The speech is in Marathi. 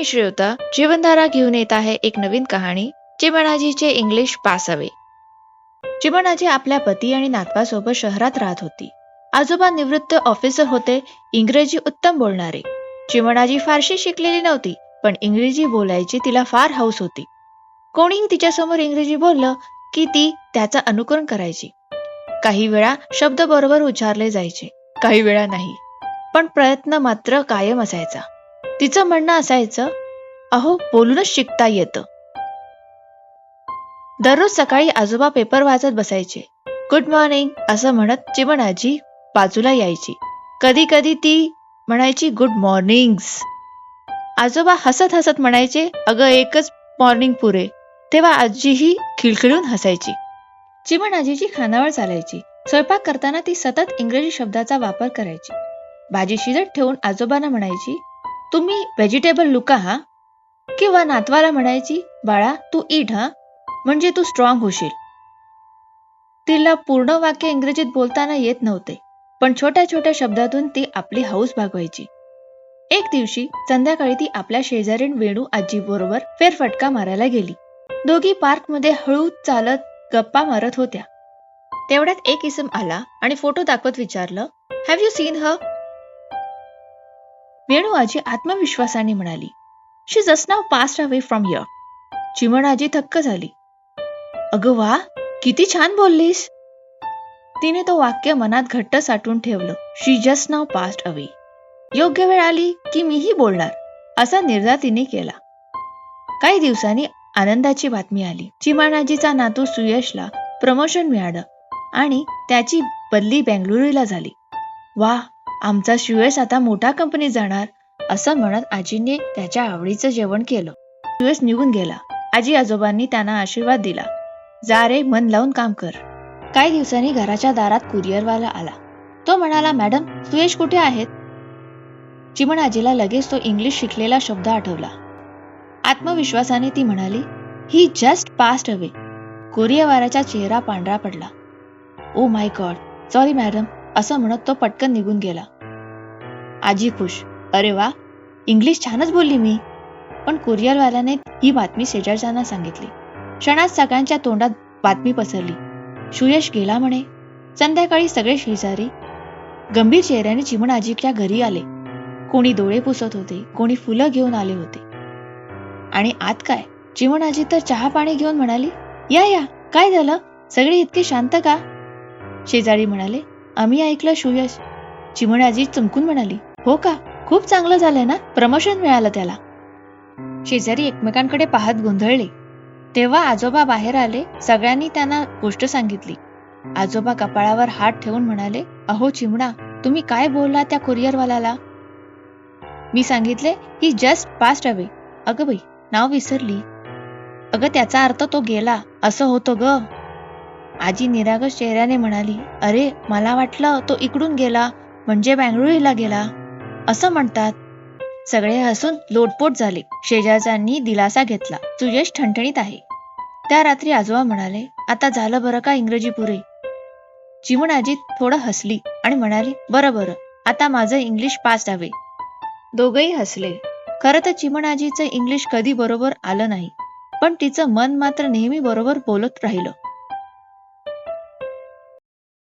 मी श्रेयोता जीवनधारा घेऊन येत आहे एक नवीन कहाणी चिमणाजीचे इंग्लिश पासावे. चिमणाजी आपल्या पती आणि नातवासोबत शहरात राहत होती. आजोबा निवृत्त ऑफिसर होते इंग्रजी उत्तम बोलणारे. चिमणाजी फारशी शिकलेली नव्हती पण इंग्रजी बोलायची तिला फार हौस होती. कोणीही तिच्यासमोर इंग्रजी बोललं की ती त्याचं अनुकरण करायची. काही वेळा शब्द बरोबर उच्चारले जायचे काही वेळा नाही. पण प्रयत्न मात्र कायम असायचा. तिचं म्हणणं असायचं अहो बोलूनच शिकता येतं. दररोज सकाळी आजोबा पेपर वाचत बसायचे. गुड मॉर्निंग असं म्हणत चिमण आजी बाजूला यायची. कधी कधी ती म्हणायची गुड मॉर्निंग्स आजोबा हसत हसत म्हणायचे अगं एकच मॉर्निंग पुरे. तेव्हा आजीही खिळखिळून हसायची. चिमण आजीची खानावळ चालायची. स्वयंपाक करताना ती सतत इंग्रजी शब्दाचा वापर करायची. भाजी शिजत ठेवून आजोबांना म्हणायची तुम्ही व्हेजिटेबल लुका हा? किंवा नातवाला म्हणायची बाळा तू इट हा? म्हणजे तू स्ट्रॉंग होशील. तिला पूर्ण वाक्य इंग्रजीत बोलताना येत नव्हते पण छोट्या छोट्या शब्दातून ती आपली हौस भागवायची. एक दिवशी संध्याकाळी ती आपल्या शेजारीण वेणू आजी बरोबर फेरफटका मारायला गेली. दोघी पार्कमध्ये हळू चालत गप्पा मारत होत्या. तेवढ्यात एक इसम आला आणि फोटो दाखवत विचारलं हॅव यू सीन ह वेणू आजी आत्मविश्वासाने म्हणाली she just now passed away from your Chiman आजी थक्क झाली. अगं वा किती छान बोललीस. तिने तो वाक्य मनात घट्ट साठवून ठेवलं. She just now passed away योग्य वेळ आली की मीही बोलणार असा निर्धार तिने केला. काही दिवसांनी आनंदाची बातमी आली. चिमाणाजीचा नातू सुयशला प्रमोशन मिळालं आणि त्याची बदली बेंगळुरूला झाली. वा आमचा सुयश आता मोठ्या कंपनीत जाणार. असं म्हणत आजीने त्याच्या आवडीचं जेवण केलं. दिवस निघून गेला. आजी आजोबांनी त्यांना आशीर्वाद दिला. जा रे मन लावून काम कर. काही दिवसांनी घराच्या दारात कुरिअरवाला आला. तो म्हणाला मॅडम सुयश कुठे आहेत? चिमण आजीला लगेच तो इंग्लिश शिकलेला शब्द आठवला. आत्मविश्वासाने ती म्हणाली ही जस्ट पास्ट अवे कोरियावाराचा चेहरा पांढरा पडला. Oh my God sorry madam असं म्हणत तो पटकन निघून गेला. आजी खुश. अरे वा इंग्लिश छानच बोलली मी. पण कुरिअरवाल्याने ही बातमी शेजारच्यांना सांगितली. क्षणात सगळ्यांच्या तोंडात बातमी पसरली. सुयश गेला म्हणे संध्याकाळी सगळे शेजारी. गंभीर चेहऱ्याने चिमण आजीच्या घरी आले. कोणी डोळे पुसत होते कोणी फुलं घेऊन आले होते. आणि आत काय? चिमण आजी तर चहा पाणी घेऊन म्हणाली या या काय झालं? सगळे इतके शांत का? शेजारी म्हणाले आम्ही ऐकलं सुयश. चिमण आजी चमकून म्हणाली हो का? खूप चांगलं झालंय ना? प्रमोशन मिळालं त्याला. शेजारी एकमेकांकडे पाहत गोंधळले. तेव्हा आजोबा बाहेर आले सगळ्यांनी त्यांना गोष्ट सांगितली. आजोबा कपाळावर हात ठेवून म्हणाले अहो चिमणा तुम्ही काय बोलला त्या कुरिअरवाल्याला? मी सांगितले ही जस्ट पास्ट अवे अगं बाई नाव विसरली. अगं त्याचा अर्थ तो गेला. असं होतं ग. आजी निरागस चेहऱ्याने म्हणाली अरे मला वाटलं तो इकडून गेला. म्हणजे बँगळुरूला गेला. असं म्हणतात. सगळे हसून लोटपोट झाले. शेजारच्यांनी दिलासा घेतला. सुयश ठणठणीत आहे. त्या रात्री आजोबा म्हणाले आता झालं बरं का इंग्रजी पुरे? चिमण आजी थोडं हसली आणि म्हणाली बरं बरं. आता माझं इंग्लिश पास हवे दोघही हसले. खरं तर चिमण आजीचं इंग्लिश कधी बरोबर आलं नाही. पण तिचं मन मात्र नेहमी बरोबर बोलत राहिलं.